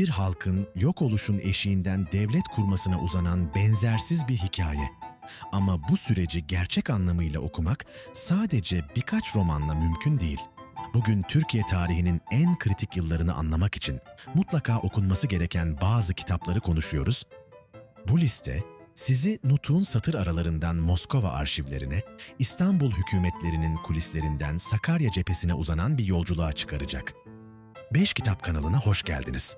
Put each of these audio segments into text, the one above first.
Bir halkın yok oluşun eşiğinden devlet kurmasına uzanan benzersiz bir hikaye. Ama bu süreci gerçek anlamıyla okumak sadece birkaç romanla mümkün değil. Bugün Türkiye tarihinin en kritik yıllarını anlamak için mutlaka okunması gereken bazı kitapları konuşuyoruz. Bu liste sizi Nutuk'un satır aralarından Moskova arşivlerine, İstanbul hükümetlerinin kulislerinden Sakarya cephesine uzanan bir yolculuğa çıkaracak. 5 Kitap kanalına hoş geldiniz.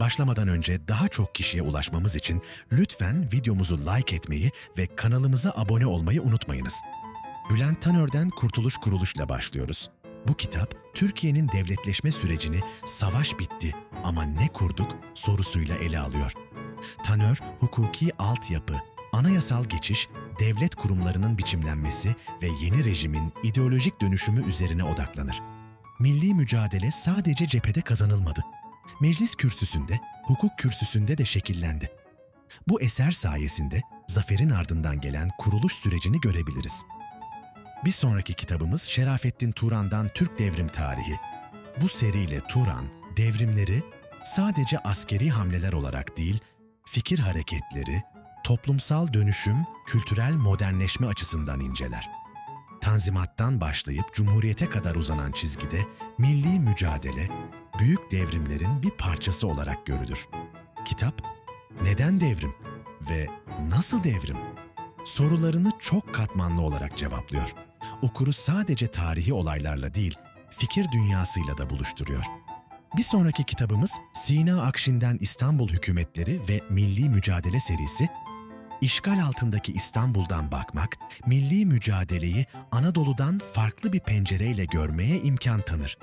Başlamadan önce daha çok kişiye ulaşmamız için lütfen videomuzu like etmeyi ve kanalımıza abone olmayı unutmayınız. Bülent Tanör'den Kurtuluş Kuruluş'la başlıyoruz. Bu kitap Türkiye'nin devletleşme sürecini savaş bitti ama ne kurduk sorusuyla ele alıyor. Tanör, hukuki altyapı, anayasal geçiş, devlet kurumlarının biçimlenmesi ve yeni rejimin ideolojik dönüşümü üzerine odaklanır. Milli mücadele sadece cephede kazanılmadı. Meclis kürsüsünde, hukuk kürsüsünde de şekillendi. Bu eser sayesinde zaferin ardından gelen kuruluş sürecini görebiliriz. Bir sonraki kitabımız Şerafettin Turan'dan Türk Devrim Tarihi. Bu seriyle Turan, devrimleri sadece askeri hamleler olarak değil, fikir hareketleri, toplumsal dönüşüm, kültürel modernleşme açısından inceler. Tanzimattan başlayıp Cumhuriyete kadar uzanan çizgide milli mücadele, büyük devrimlerin bir parçası olarak görülür. Kitap, neden devrim ve nasıl devrim sorularını çok katmanlı olarak cevaplıyor. Okuru sadece tarihi olaylarla değil, fikir dünyasıyla da buluşturuyor. Bir sonraki kitabımız Sina Akşin'den İstanbul Hükümetleri ve Milli Mücadele serisi, İşgal altındaki İstanbul'dan bakmak, milli mücadeleyi Anadolu'dan farklı bir pencereyle görmeye imkan tanır.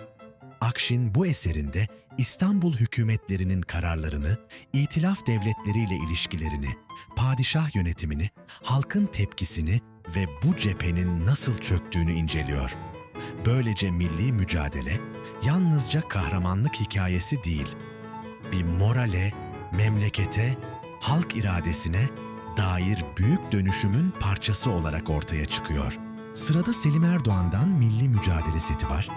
Akşin bu eserinde İstanbul hükümetlerinin kararlarını, itilaf devletleriyle ilişkilerini, padişah yönetimini, halkın tepkisini ve bu cephenin nasıl çöktüğünü inceliyor. Böylece milli mücadele yalnızca kahramanlık hikayesi değil, bir morale, memlekete, halk iradesine dair büyük dönüşümün parçası olarak ortaya çıkıyor. Sırada Selim Erdoğan'dan Milli Mücadele seti var.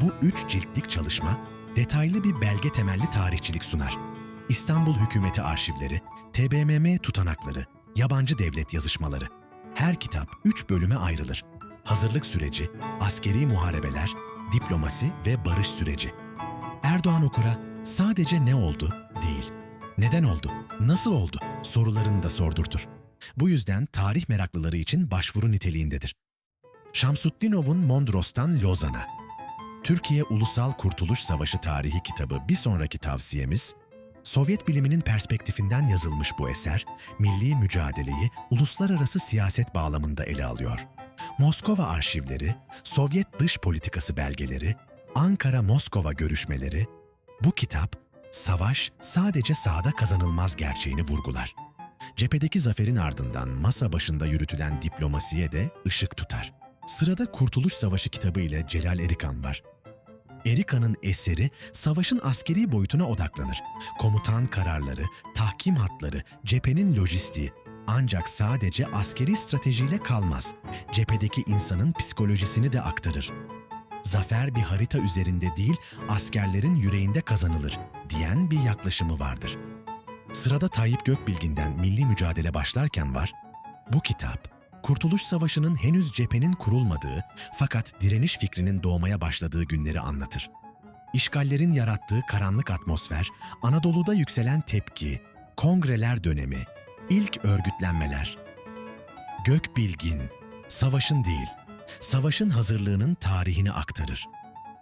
Bu üç ciltlik çalışma detaylı bir belge temelli tarihçilik sunar. İstanbul Hükümeti arşivleri, TBMM tutanakları, yabancı devlet yazışmaları. Her kitap üç bölüme ayrılır. Hazırlık süreci, askeri muharebeler, diplomasi ve barış süreci. Erdoğan okura sadece ne oldu değil, neden oldu, nasıl oldu sorularını da sordurtur. Bu yüzden tarih meraklıları için başvuru niteliğindedir. Şamsutdinov'un Mondros'tan Lozan'a. Türkiye Ulusal Kurtuluş Savaşı Tarihi kitabı bir sonraki tavsiyemiz, Sovyet biliminin perspektifinden yazılmış bu eser, milli mücadeleyi uluslararası siyaset bağlamında ele alıyor. Moskova arşivleri, Sovyet dış politikası belgeleri, Ankara-Moskova görüşmeleri, bu kitap, savaş sadece sahada kazanılmaz gerçeğini vurgular. Cephedeki zaferin ardından masa başında yürütülen diplomasiye de ışık tutar. Sırada Kurtuluş Savaşı kitabı ile Celal Erikan var. Erika'nın eseri savaşın askeri boyutuna odaklanır. Komutan kararları, tahkim hatları, cephenin lojistiği. Ancak sadece askeri stratejiyle kalmaz. Cephedeki insanın psikolojisini de aktarır. Zafer bir harita üzerinde değil, askerlerin yüreğinde kazanılır diyen bir yaklaşımı vardır. Sırada Tayyip Gökbilgin'den Milli Mücadele başlarken var. Bu kitap, Kurtuluş Savaşı'nın henüz cephenin kurulmadığı fakat direniş fikrinin doğmaya başladığı günleri anlatır. İşgallerin yarattığı karanlık atmosfer, Anadolu'da yükselen tepki, kongreler dönemi, ilk örgütlenmeler. Gökbilgin, savaşın değil, savaşın hazırlığının tarihini aktarır.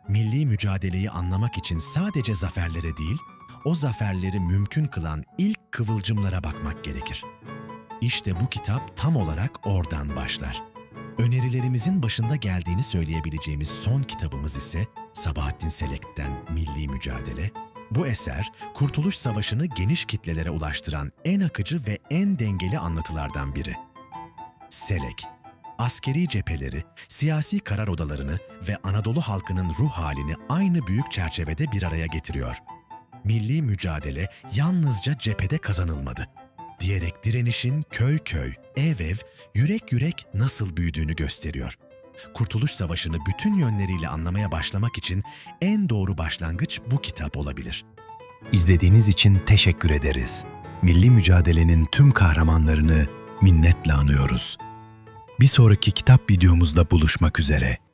Milli mücadeleyi anlamak için sadece zaferlere değil, o zaferleri mümkün kılan ilk kıvılcımlara bakmak gerekir. İşte bu kitap tam olarak oradan başlar. Önerilerimizin başında geldiğini söyleyebileceğimiz son kitabımız ise Sabahattin Selek'ten Milli Mücadele. Bu eser, Kurtuluş Savaşı'nı geniş kitlelere ulaştıran en akıcı ve en dengeli anlatılardan biri. Selek, askeri cepheleri, siyasi karar odalarını ve Anadolu halkının ruh halini aynı büyük çerçevede bir araya getiriyor. Milli mücadele yalnızca cephede kazanılmadı diyerek direnişin köy köy, ev ev, yürek yürek nasıl büyüdüğünü gösteriyor. Kurtuluş Savaşı'nı bütün yönleriyle anlamaya başlamak için en doğru başlangıç bu kitap olabilir. İzlediğiniz için teşekkür ederiz. Milli mücadelenin tüm kahramanlarını minnetle anıyoruz. Bir sonraki kitap videomuzda buluşmak üzere.